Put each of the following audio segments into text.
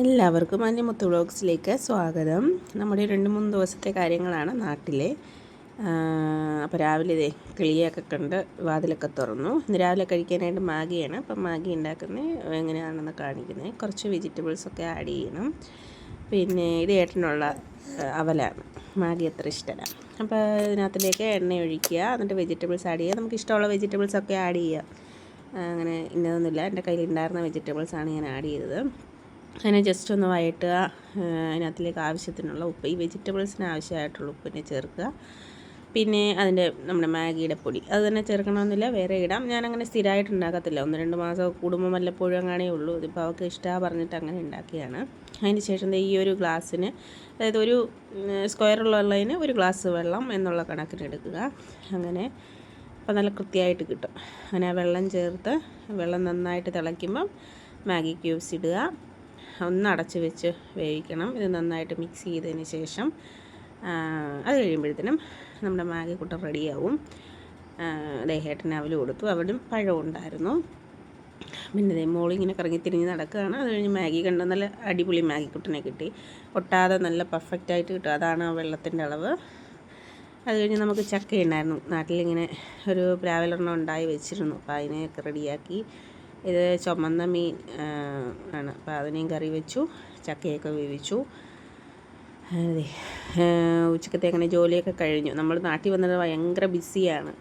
എല്ലാവർക്കും അന്യമുത്ത് വ്ളോഗ്സിലേക്ക് സ്വാഗതം. നമ്മുടെ രണ്ട് മൂന്ന് ദിവസത്തെ കാര്യങ്ങളാണ് നാട്ടിലെ. അപ്പോൾ രാവിലെ ഇതേ കിളിയൊക്കെ കണ്ട് വാതിലൊക്കെ തുറന്നു. ഇന്ന് രാവിലെ കഴിക്കാനായിട്ട് മാഗിയാണ്. അപ്പം മാഗി ഉണ്ടാക്കുന്നത് എങ്ങനെയാണെന്ന് കാണിക്കുന്നത് കുറച്ച് വെജിറ്റബിൾസൊക്കെ ആഡ് ചെയ്യണം. പിന്നെ ഇത് ഏട്ടനുള്ള അവലാണ്. മാഗി അത്ര ഇഷ്ടമല്ല അപ്പോൾ ഇതിനകത്തിലേക്ക് എണ്ണ ഒഴിക്കുക. എന്നിട്ട് വെജിറ്റബിൾസ് ആഡ് ചെയ്യുക. നമുക്ക് ഇഷ്ടമുള്ള വെജിറ്റബിൾസൊക്കെ ആഡ് ചെയ്യുക അങ്ങനെ ഇന്നതൊന്നുമില്ല. എന്റെ കയ്യിൽ ഉണ്ടായിരുന്ന വെജിറ്റബിൾസാണ് ഞാൻ ആഡ് ചെയ്തത്. അതിനെ ജസ്റ്റ് ഒന്ന് വഴറ്റുക. അതിനകത്തിലേക്ക് ആവശ്യത്തിനുള്ള ഉപ്പ് ഈ വെജിറ്റബിൾസിന് ആവശ്യമായിട്ടുള്ള ഉപ്പിനെ ചേർക്കുക. പിന്നെ അതിന്റെ നമ്മുടെ മാഗിയുടെ പൊടി അത് തന്നെ ചേർക്കണമെന്നില്ല വേറെ ഇടാം. ഞാനങ്ങനെ സ്ഥിരമായിട്ട് ഉണ്ടാക്കത്തില്ല. ഒന്ന് രണ്ട് മാസം കൂടുമ്പോൾ വല്ലപ്പോഴും അങ്ങനെ ഉള്ളൂ. ഇതിപ്പോൾ അവൾക്ക് ഇഷ്ടമാണ് പറഞ്ഞിട്ട് അങ്ങനെ ഉണ്ടാക്കിയാണ് അതിന് ശേഷം ഈ ഒരു ഗ്ലാസ്സിന് അതായത് ഒരു സ്ക്വയറുള്ളതിന് ഒരു ഗ്ലാസ് വെള്ളം എന്നുള്ള കണക്കിന് എടുക്കുക. അങ്ങനെ അപ്പോൾ നല്ല കൃത്യമായിട്ട് കിട്ടും. അങ്ങനെ വെള്ളം ചേർത്ത് വെള്ളം നന്നായിട്ട് തിളയ്ക്കുമ്പം മാഗി ക്യൂബ്സ് ഇടുക. ഒന്ന് അടച്ച് വെച്ച് വേവിക്കണം. ഇത് നന്നായിട്ട് മിക്സ് ചെയ്തതിന് ശേഷം അത് കഴിയുമ്പോഴത്തേനും നമ്മുടെ മാഗി കുട്ട റെഡിയാവും. ദേഹേട്ടന് അവൽ കൊടുത്തു. അവലും പഴം ഉണ്ടായിരുന്നു. പിന്നെ മോളിങ്ങനെ കറങ്ങി തിരിഞ്ഞ് നടക്കുകയാണ്. അത് കഴിഞ്ഞ് മാഗി കണ്ട നല്ല അടിപൊളി മാഗി കുട്ടനെ കിട്ടി. ഒട്ടാതെ നല്ല പെർഫെക്റ്റ് ആയിട്ട് കിട്ടും. അതാണ് ആ വെള്ളത്തിന്റെ അളവ്. അത് കഴിഞ്ഞ് നമുക്ക് ചക്ക ഉണ്ടായിരുന്നു നാട്ടിലിങ്ങനെ ഒരു പ്രാവലറിനെ ഉണ്ടായി വെച്ചിരുന്നു. അപ്പോൾ അതിനെയൊക്കെ റെഡിയാക്കി. ഇത് ചുമന്ന മീൻ ആണ്. അപ്പോൾ അതിനെയും കറി വെച്ചു ചക്കയൊക്കെ വേവിച്ചു. ഉച്ചക്കത്തെ അങ്ങനെ ജോലിയൊക്കെ കഴിഞ്ഞു. നമ്മൾ നാട്ടിൽ വന്നത് ഭയങ്കര ബിസിയാണ്.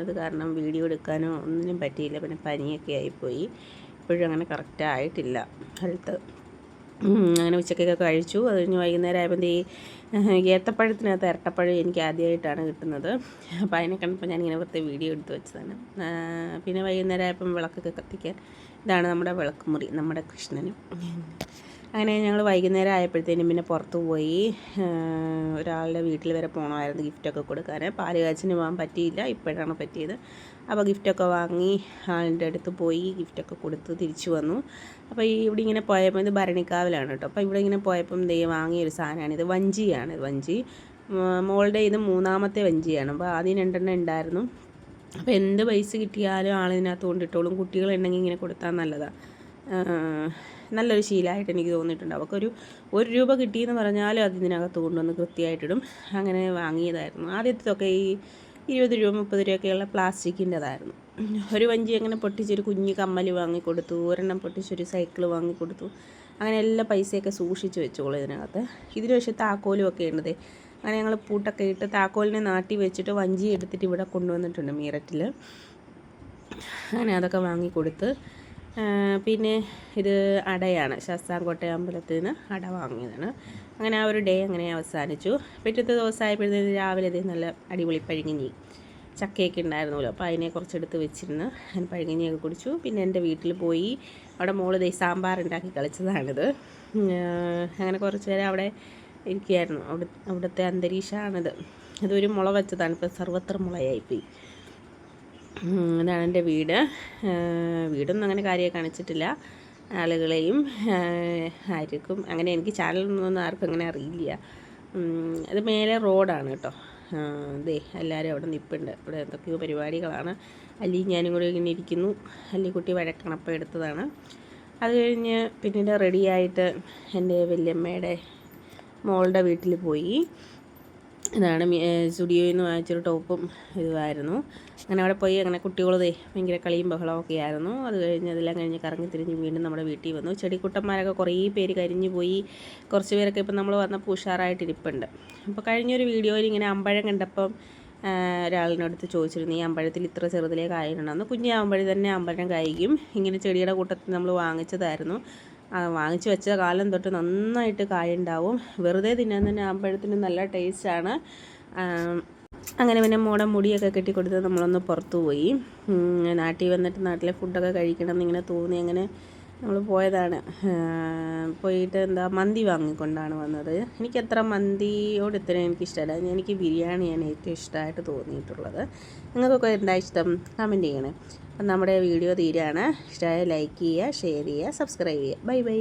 അത് കാരണം വീഡിയോ എടുക്കാനോ ഒന്നിനും പറ്റിയില്ല. പിന്നെ പനിയൊക്കെ ആയിപ്പോയി. ഇപ്പോഴും അങ്ങനെ കറക്റ്റ് ആയിട്ടില്ല. ഹെൽത്ത് അങ്ങനെ ഉച്ചക്കൊക്കെ കഴിച്ചു. അത് കഴിഞ്ഞ് വൈകുന്നേരം ആയപ്പോൾ ഈ ഏത്തപ്പഴത്തിനകത്ത് ഇരട്ടപ്പഴം എനിക്ക് ആദ്യമായിട്ടാണ് കിട്ടുന്നത്. അപ്പോൾ അതിനെ കണ്ടപ്പോൾ ഞാനിങ്ങനെ വെറുതെ വീഡിയോ എടുത്ത് വെച്ചതാണ്. പിന്നെ വൈകുന്നേരം ആയപ്പം വിളക്കൊക്കെ കത്തിക്കാൻ ഇതാണ് നമ്മുടെ വിളക്കുമുറി നമ്മുടെ കൃഷ്ണനും. അങ്ങനെ ഞങ്ങൾ വൈകുന്നേരം ആയപ്പോഴത്തേനും പിന്നെ പുറത്ത് പോയി ഒരാളുടെ വീട്ടിൽ വരെ പോകണമായിരുന്നു ഗിഫ്റ്റൊക്കെ കൊടുക്കാൻ പാൽ കാച്ചിന് പോകാൻ പറ്റിയില്ല ഇപ്പോഴാണ് പറ്റിയത്. അപ്പോൾ ഗിഫ്റ്റൊക്കെ വാങ്ങി ആളിന്റെ അടുത്ത് പോയി ഗിഫ്റ്റൊക്കെ കൊടുത്ത് തിരിച്ചു വന്നു. അപ്പോൾ ഈ ഇവിടെ ഇങ്ങനെ പോയപ്പോൾ ഇത് ഭരണിക്കാവിലാണ് കേട്ടോ. അപ്പോൾ ഇവിടെ ഇങ്ങനെ പോയപ്പം ദേ വാങ്ങിയൊരു സാധനമാണ് ഇത് വഞ്ചിയാണ് വഞ്ചി. മോളുടെ ഇത് മൂന്നാമത്തെ വഞ്ചിയാണ്. അപ്പോൾ ആദ്യം രണ്ടെണ്ണം ഉണ്ടായിരുന്നു. അപ്പോൾ എന്ത് പൈസ കിട്ടിയാലും ആളിതിനകത്ത് കൊണ്ടിട്ടോളും. കുട്ടികളുണ്ടെങ്കിൽ ഇങ്ങനെ കൊടുത്താൽ നല്ലതാണ് നല്ലൊരു ശീലമായിട്ട് എനിക്ക് തോന്നിയിട്ടുണ്ട്. അവൾക്കൊരു ഒരു രൂപ കിട്ടിയെന്ന് പറഞ്ഞാലും ഇതിനകത്ത് കൊണ്ടുവന്ന് കൃത്യമായിട്ടിടും. അങ്ങനെ വാങ്ങിയതായിരുന്നു. ആദ്യത്തൊക്കെ ഈ ഇരുപത് രൂപ മുപ്പത് രൂപയൊക്കെയുള്ള പ്ലാസ്റ്റിക്കിന്റെതായിരുന്നു. ഒരു വഞ്ചി അങ്ങനെ പൊട്ടിച്ചൊരു കുഞ്ഞ് കമ്മൽ വാങ്ങിക്കൊടുത്തു ഒരെണ്ണം പൊട്ടിച്ചൊരു സൈക്കിൾ വാങ്ങിക്കൊടുത്തു. അങ്ങനെ എല്ലാ പൈസയൊക്കെ സൂക്ഷിച്ച് വെച്ചോളൂ ഇതിനകത്ത്. ഇതിന് പക്ഷേ താക്കോലും ഒക്കെ ഉണ്ടതേ അങ്ങനെ ഞങ്ങൾ പൂട്ടൊക്കെ ഇട്ട് താക്കോലിനെ നാട്ടി വെച്ചിട്ട് വഞ്ചി എടുത്തിട്ട് ഇവിടെ കൊണ്ടുവന്നിട്ടുണ്ട് മീററ്റിൽ അങ്ങനെ അതൊക്കെ വാങ്ങിക്കൊടുത്ത് പിന്നെ ഇത് അടയാണ്. ശാസ്താംകോട്ട അമ്പലത്തിൽ നിന്ന് അട വാങ്ങിയതാണ്. അങ്ങനെ ആ ഒരു ഡേ അങ്ങനെ അവസാനിച്ചു. പിറ്റത്തെ ദിവസമായപ്പോഴത്തേക്ക് രാവിലെ ഇത് നല്ല അടിപൊളി പഴുങ്ങിഞ്ഞി ചക്കയൊക്കെ ഉണ്ടായിരുന്നല്ലോ. അപ്പോൾ അതിനെ കുറച്ചെടുത്ത് വെച്ചിരുന്ന്. ഞാൻ പഴുങ്ങിഞ്ഞിയൊക്കെ കുടിച്ചു. പിന്നെ എന്റെ വീട്ടിൽ പോയി അവിടെ മോൾ ദേ സാമ്പാർ ഉണ്ടാക്കി കളിച്ചതാണിത്. അങ്ങനെ കുറച്ച് നേരം അവിടെ ഇരിക്കുകയായിരുന്നു. അവിടെ അവിടുത്തെ അന്തരീക്ഷമാണിത്. ഇതൊരു മുള വെച്ചതാണ്. ഇപ്പോൾ സർവത്ര മുളയായിപ്പോയി. ഇതാണ് എന്റെ വീട്. വീടൊന്നും അങ്ങനെ കാര്യമായി കാണിച്ചിട്ടില്ല. ആളുകളെയും ആർക്കും അങ്ങനെ എനിക്ക് ചാനലൊന്നും ആർക്കും അങ്ങനെ അറിയില്ല. അത് മേലെ റോഡാണ് കേട്ടോ. ദേ എല്ലാവരും അവിടെ നിൽപ്പുണ്ട് ഇവിടെ എന്തൊക്കെയോ പരിപാടികളാണ്. അല്ലി ഞാനും കൂടി ഇങ്ങനെ ഇരിക്കുന്നു. അല്ലിക്കുട്ടി വഴക്കണപ്പം എടുത്തതാണ്. അത് കഴിഞ്ഞ് പിന്നീട് റെഡിയായിട്ട് എന്റെ വല്യമ്മയുടെ മോളുടെ വീട്ടിൽ പോയി. ഇതാണ് സ്റ്റുഡിയോയിൽ നിന്ന് വാങ്ങിച്ചൊരു ടോപ്പും ഇതുമായിരുന്നു. അങ്ങനെ അവിടെ പോയി അങ്ങനെ കുട്ടികളതേ ഭയങ്കര കളിയും ഒക്കെ ആയിരുന്നു. അത് കഴിഞ്ഞ് അതെല്ലാം കഴിഞ്ഞ് കറങ്ങി തിരിഞ്ഞ് വീണ്ടും നമ്മുടെ വീട്ടിൽ വന്നു. ചെടിക്കുട്ടന്മാരൊക്കെ കുറേ പേര് കരിഞ്ഞു പോയി. കുറച്ച് പേരൊക്കെ ഇപ്പം നമ്മൾ വന്നപ്പോൾ ഉഷാറായിട്ടിരിപ്പുണ്ട് അപ്പോൾ കഴിഞ്ഞൊരു വീഡിയോയിൽ ഇങ്ങനെ അമ്പഴം കണ്ടപ്പം ഒരാളിനടുത്ത് ചോദിച്ചിരുന്നു ഈ അമ്പഴത്തിൽ ഇത്ര ചെറുതിലേ കായലുണ്ടെന്ന് കുഞ്ഞാകുമ്പോഴേ തന്നെ അമ്പഴം കായ്ക്കും. ഇങ്ങനെ ചെടിയുടെ കൂട്ടത്തിൽ നമ്മൾ വാങ്ങിച്ചതായിരുന്നു. വാങ്ങിച്ച് വെച്ച കാലം തൊട്ട് നന്നായിട്ട് കായുണ്ടാവും. വെറുതെ തിന്നാൻ തന്നെ ആകുമ്പോഴത്തിന് നല്ല ടേസ്റ്റാണ് അങ്ങനെ പിന്നെ മോടെ മുടിയൊക്കെ കെട്ടിക്കൊടുത്ത് നമ്മളൊന്ന് പുറത്തു പോയി. നാട്ടിൽ വന്നിട്ട് നാട്ടിലെ ഫുഡൊക്കെ കഴിക്കണം എന്നിങ്ങനെ തോന്നി. അങ്ങനെ നമ്മൾ പോയതാണ്. പോയിട്ട് എന്താ മന്തി വാങ്ങിക്കൊണ്ടാണ് വന്നത്. എനിക്കത്ര മന്തിയോട് ഇത്രയും എനിക്കിഷ്ടമല്ല എനിക്ക് ബിരിയാണിയാണ് ഏറ്റവും ഇഷ്ടമായിട്ട് തോന്നിയിട്ടുള്ളത്. നിങ്ങൾക്കൊക്കെ എന്താ ഇഷ്ടം? കമന്റ് ചെയ്യണേ. അപ്പം നമ്മുടെ വീഡിയോ തീരാണ്. ഇഷ്ടമായ ലൈക്ക് ചെയ്യുക ഷെയർ ചെയ്യുക സബ്സ്ക്രൈബ് ചെയ്യുക. Bye bye